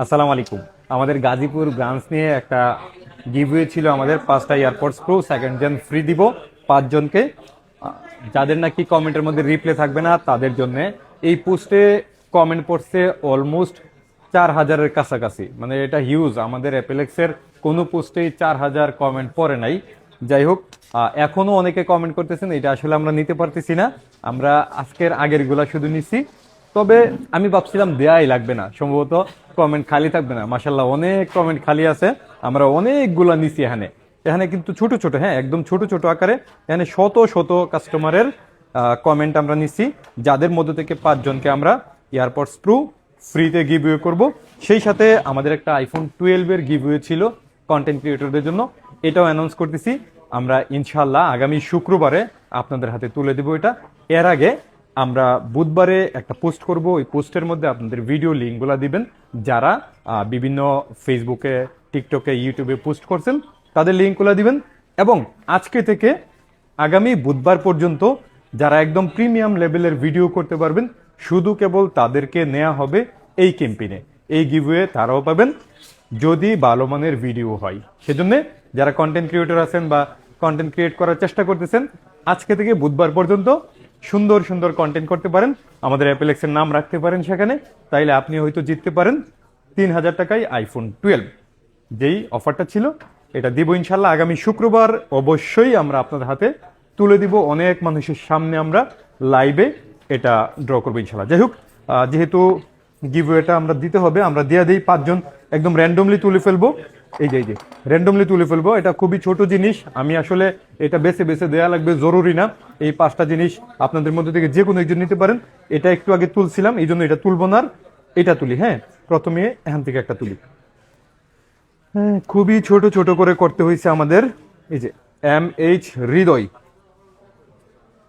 আসসালামু আলাইকুম। আমাদের গাজীপুর ব্রাঞ্চ নিয়ে একটা গিভওয়ে ছিল আমাদের, পাঁচটা AirPods pro second gen free দিব। পাঁচজনকে। যাদের নাকি কমেন্টের মধ্যে রিপ্লে থাকবে না, তাদের জন্য এই পোস্টে কমেন্ট পড়ছে অলমোস্ট চার হাজারের কাছাকাছি। মানে এটা হিউজ আমাদের অ্যাপেলেক্সের কোনো পোস্টেই চার হাজার কমেন্ট পড়ে নাই। যাই হোক এখনও অনেকে কমেন্ট করতেছেন, এটা আসলে আমরা নিতে পারতেছি না। আমরা আজকের আগেরগুলা শুধু নিছি। তবে আমি ভাবছিলাম দেয়াই লাগবে না। সম্ভবত কমেন্ট খালি থাকবে না। মাসাল্লাহ অনেক কমেন্ট খালি আছে। আমরা অনেকগুলা নিছি এখানে। এখানে কিন্তু ছোট ছোট হ্যাঁ একদম ছোট ছোট আকারে এখানে শত শত কাস্টমারের কমেন্ট আমরা নিছি। যাদের মধ্যে থেকে পাঁচজনকে আমরা এয়ারপডস প্রো ফ্রিতে গিভওয়ে করব। সেই সাথে আমাদের একটা আইফোন টুয়েলভের গিভওয়ে ছিল কন্টেন্ট ক্রিয়েটরদের জন্য। এটাও অ্যানাউন্স করতেছি। আমরা ইনশাল্লাহ আগামী শুক্রবারে আপনাদের হাতে তুলে দেবো এটা। এর আগে আমরা বুধবারে একটা পোস্ট করব। ওই পোস্টের মধ্যে আপনাদের ভিডিও লিঙ্কগুলো দিবেন। যারা বিভিন্ন ফেসবুকে টিকটকে ইউটিউবে পোস্ট করছেন, তাদের লিঙ্কগুলো দিবেন। এবং আজকে থেকে আগামী বুধবার পর্যন্ত যারা একদম প্রিমিয়াম লেভেলের ভিডিও করতে পারবেন, শুধু কেবল তাদেরকে নেওয়া হবে এই ক্যাম্পেইনে। এই গিভওয়ে তারাও পাবেন, যদি ভালো মানের ভিডিও হয়। সেজন্য যারা কন্টেন্ট ক্রিয়েটর আছেন বা কন্টেন্ট ক্রিয়েট করার চেষ্টা করতেছেন, আজকে থেকে বুধবার পর্যন্ত সুন্দর সুন্দর কন্টেন্ট করতে পারেন। আমাদের অ্যাপেলেক্সের নাম রাখতে পারেন সেখানে। তাইলে আপনি হয়তো জিততে পারেন তিন হাজার টাকায় আইফোন টুয়েলভ যেই অফারটা ছিল, এটা দিব ইনশাল্লাহ আগামী শুক্রবার। অবশ্যই আমরা আপনাদের হাতে তুলে দিব। অনেক মানুষের সামনে আমরা লাইভে এটা ড্র করব ইনশাল্লাহ। যাই হোক যেহেতু গিভওয়েটা আমরা দিতে হবে, আমরা দিয়ে দিই পাঁচজন। একদম র্যান্ডমলি তুলে ফেলব। এই যে এই যে র্যান্ডমলি তুলে ফেলব। এটা খুবই ছোট জিনিস। আমি আসলে এটা বেছে বেছে দেয়া লাগবে জরুরি না। এই পাঁচটা জিনিস আপনাদের মধ্যে থেকে যে কোনো একজন নিতে পারেন। এটা একটু আগে তুলছিলাম এই জন্য এটা তুলবো না এটা তুলি হ্যাঁ? প্রথমে এখান থেকে একটা তুলি। হ্যাঁ, খুবই ছোট ছোট করে করতে হয়েছে আমাদের। এই যে এম এইচ হৃদয়।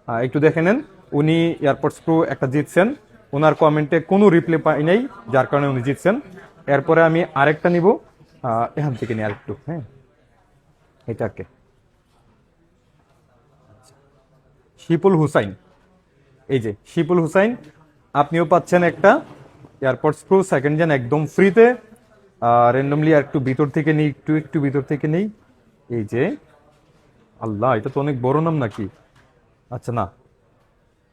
একটু দেখে নেন। উনি এয়ারপোর্টস প্রো একটা জিতছেন। ওনার কমেন্টে কোনো রিপ্লে পাই নাই যার কারণে উনি জিতছেন। এরপরে আমি আরেকটা নিব। এখান থেকে নিই আরেকটু হ্যাঁ? এটাকে। শিপুল হুসাইন। এই যে, শিপুল হুসাইন, আপনিও পাচ্ছেন একটা এয়ারপোর্টস প্রো সেকেন্ড জেন একদম ফ্রিতে র্যান্ডমলি আর একটু ভিতর থেকে নেই, একটু একটু ভিতর থেকে নেই। এই যে, আল্লাহ, এটা তো অনেক বড় নাম নাকি? আচ্ছা না।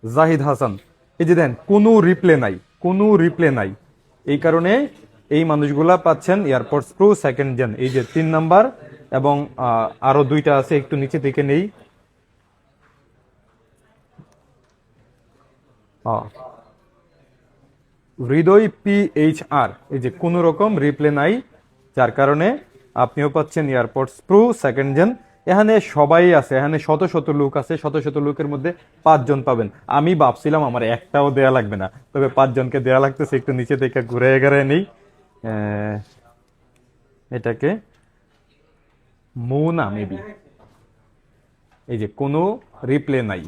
জাহিদ হাসান। এই যে দেন, কোনো রিপ্লে নাই, কোনো রিপ্লে নাই। এই কারণে এই মানুষগুলা পাচ্ছেন এয়ারপোর্টস প্রো সেকেন্ড জেন এই যে তিন নাম্বার, এবং আরও দুইটা আছে, একটু নিচে থেকে নেই। হৃদয় পি এইচ আর এই যে কোনো রকম রিপ্লে নাই, যার কারণে আপনিও পাচ্ছেন এয়ারপোর্টস প্রো সেকেন্ড জেন এখানে সবাই আছে, এখানে শত শত লোক আছে, শত শত লোকের মধ্যে পাঁচজন পাবেন। আমি ভাবছিলাম আমার একটাও দেয়া লাগবে না, তবে পাঁচজনকে দেয়া লাগতেছে, একটু নিচে থেকে ঘুরে ঘুরে নেই। এটাকে মৌনা মেবি এই যে, কোনো রিপ্লে নাই।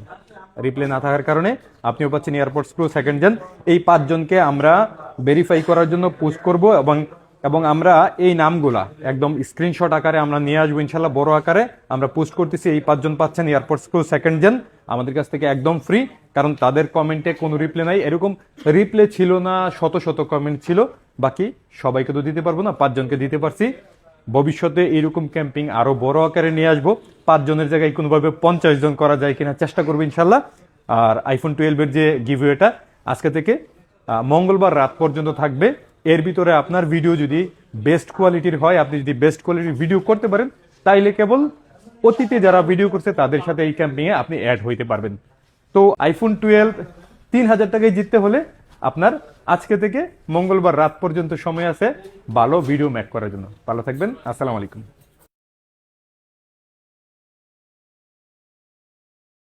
রিপ্লে না থাকার কারণে আপনিও পাচ্ছেন এয়ারপোর্টস প্রো সেকেন্ড জেন এই পাঁচজনকে আমরা ভেরিফাই করার জন্য পোস্ট করব এবং এবং আমরা এই নামগুলা একদম স্ক্রিনশট আকারে আমরা নিয়ে আসব, ইনশাল্লাহ বড় আকারে আমরা পোস্ট করতেছি। এই পাঁচজন পাচ্ছেন এয়ারপোর্টস প্রো সেকেন্ড জেন আমাদের কাছ থেকে একদম ফ্রি কারণ তাদের কমেন্টে কোনো রিপ্লে নাই। এরকম রিপ্লে ছিল না, শত শত কমেন্ট ছিল। বাকি সবাইকে তো দিতে পারব না, পাঁচজনকে দিতে পারছি। ভবিষ্যতে এরকম ক্যাম্পিং আরও বড় আকারে নিয়ে আসব। পাঁচজনের জায়গায় কোনোভাবে পঞ্চাশ জন করা যায় কিনা চেষ্টা করব ইনশাল্লাহ আর আইফোন টুয়েলভের যে গিভওয়েটা আজকে থেকে মঙ্গলবার রাত পর্যন্ত থাকবে। এর ভিতরে আপনার ভিডিও যদি বেস্ট কোয়ালিটির হয়, আপনি যদি বেস্ট কোয়ালিটির ভিডিও করতে পারেন, তাইলে কেবল অতীতে যারা ভিডিও করছে, তাদের সাথে এই ক্যাম্পিংয়ে আপনি অ্যাড হইতে পারবেন। তো আইফোন টুয়েলভ তিন হাজার টাকায় জিততে হলে আপনার আজকে থেকে মঙ্গলবার রাত পর্যন্ত সময় আছে। ভালো ভিডিও ম্যাক করার জন্য। ভালো থাকবেন। আসসালামু আলাইকুম।